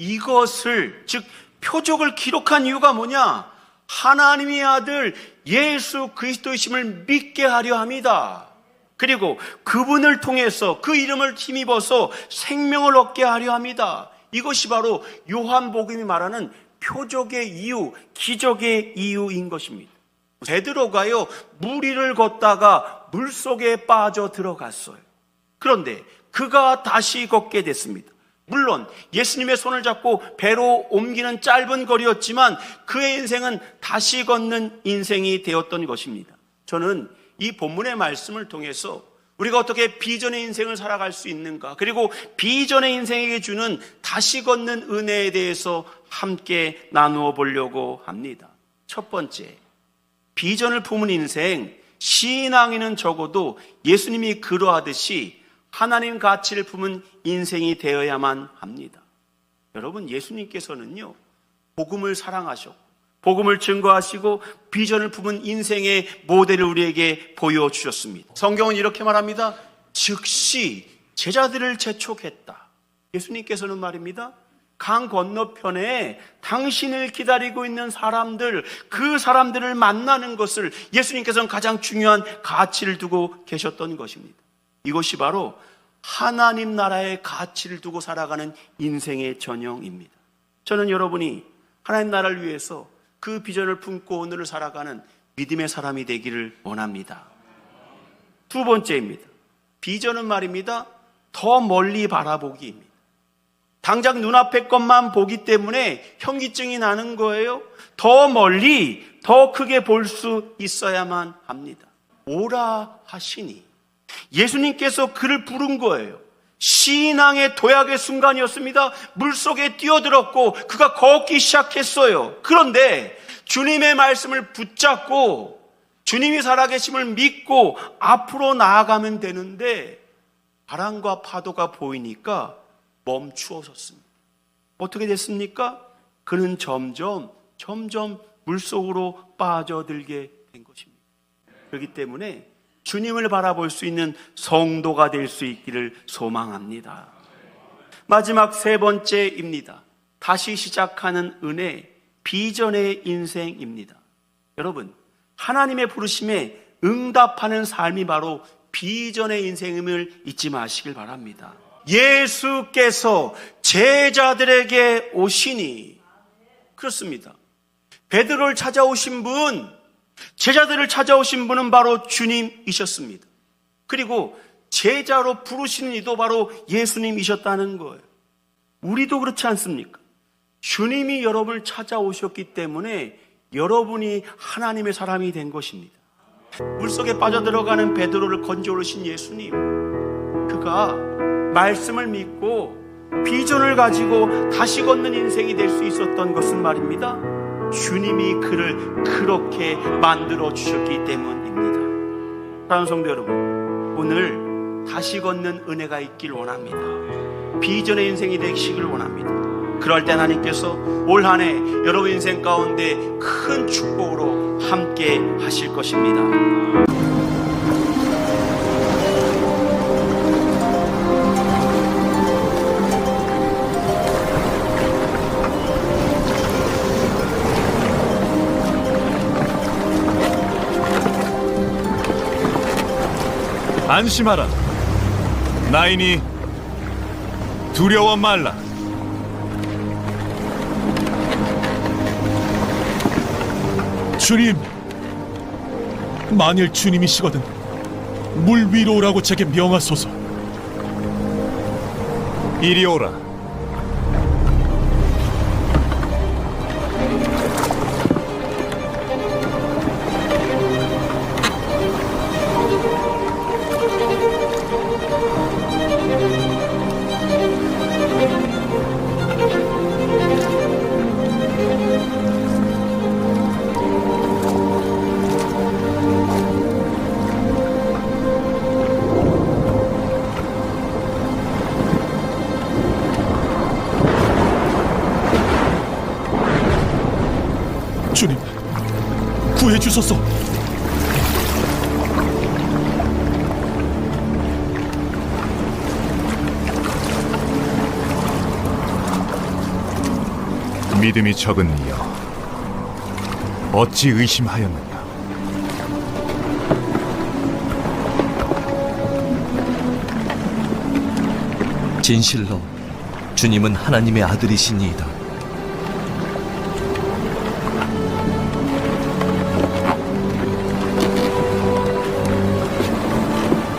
이것을 즉 표적을 기록한 이유가 뭐냐? 하나님의 아들 예수 그리스도이심을 믿게 하려 합니다. 그리고 그분을 통해서 그 이름을 힘입어서 생명을 얻게 하려 합니다. 이것이 바로 요한복음이 말하는 표적의 이유, 기적의 이유인 것입니다. 베드로가요, 무리를 걷다가 물 속에 빠져 들어갔어요. 그런데 그가 다시 걷게 됐습니다. 물론 예수님의 손을 잡고 배로 옮기는 짧은 거리였지만 그의 인생은 다시 걷는 인생이 되었던 것입니다. 저는 이 본문의 말씀을 통해서 우리가 어떻게 비전의 인생을 살아갈 수 있는가, 그리고 비전의 인생에게 주는 다시 걷는 은혜에 대해서 함께 나누어 보려고 합니다. 첫 번째, 비전을 품은 인생, 신앙인은 적어도 예수님이 그러하듯이 하나님 가치를 품은 인생이 되어야만 합니다. 여러분, 예수님께서는요, 복음을 사랑하셨고, 복음을 증거하시고 비전을 품은 인생의 모델을 우리에게 보여주셨습니다. 성경은 이렇게 말합니다. 즉시 제자들을 재촉했다. 예수님께서는 말입니다. 강 건너편에 당신을 기다리고 있는 사람들, 그 사람들을 만나는 것을 예수님께서는 가장 중요한 가치를 두고 계셨던 것입니다. 이것이 바로 하나님 나라의 가치를 두고 살아가는 인생의 전형입니다. 저는 여러분이 하나님 나라를 위해서 그 비전을 품고 오늘을 살아가는 믿음의 사람이 되기를 원합니다. 두 번째입니다. 비전은 말입니다. 더 멀리 바라보기입니다. 당장 눈앞의 것만 보기 때문에 현기증이 나는 거예요. 더 멀리, 더 크게 볼 수 있어야만 합니다. 오라 하시니. 예수님께서 그를 부른 거예요. 신앙의 도약의 순간이었습니다. 물 속에 뛰어들었고 그가 걷기 시작했어요. 그런데 주님의 말씀을 붙잡고 주님이 살아계심을 믿고 앞으로 나아가면 되는데 바람과 파도가 보이니까 멈추어 섰습니다. 어떻게 됐습니까? 그는 점점 점점 물속으로 빠져들게 된 것입니다. 그렇기 때문에 주님을 바라볼 수 있는 성도가 될 수 있기를 소망합니다. 마지막 세 번째입니다. 다시 시작하는 은혜, 비전의 인생입니다. 여러분, 하나님의 부르심에 응답하는 삶이 바로 비전의 인생임을 잊지 마시길 바랍니다. 예수께서 제자들에게 오시니 그렇습니다. 베드로를 찾아오신 분, 제자들을 찾아오신 분은 바로 주님이셨습니다. 그리고 제자로 부르시는 이도 바로 예수님이셨다는 거예요. 우리도 그렇지 않습니까? 주님이 여러분을 찾아오셨기 때문에 여러분이 하나님의 사람이 된 것입니다. 물속에 빠져들어가는 베드로를 건져 오르신 예수님. 그가 말씀을 믿고 비전을 가지고 다시 걷는 인생이 될 수 있었던 것은 말입니다. 주님이 그를 그렇게 만들어 주셨기 때문입니다. 사랑하는 성도 여러분, 오늘 다시 걷는 은혜가 있길 원합니다. 비전의 인생이 되시길 원합니다. 그럴 때 하나님께서 올 한 해 여러분 인생 가운데 큰 축복으로 함께 하실 것입니다. 안심하라. 나이니 두려워 말라. 주님, 만일 주님이시거든 물 위로 오라고 제게 명하소서. 이리 오라. 주님, 구해 주소서. 믿음이 적은 이여 어찌 의심하였느냐 진실로 주님은 하나님의 아들이시니이다.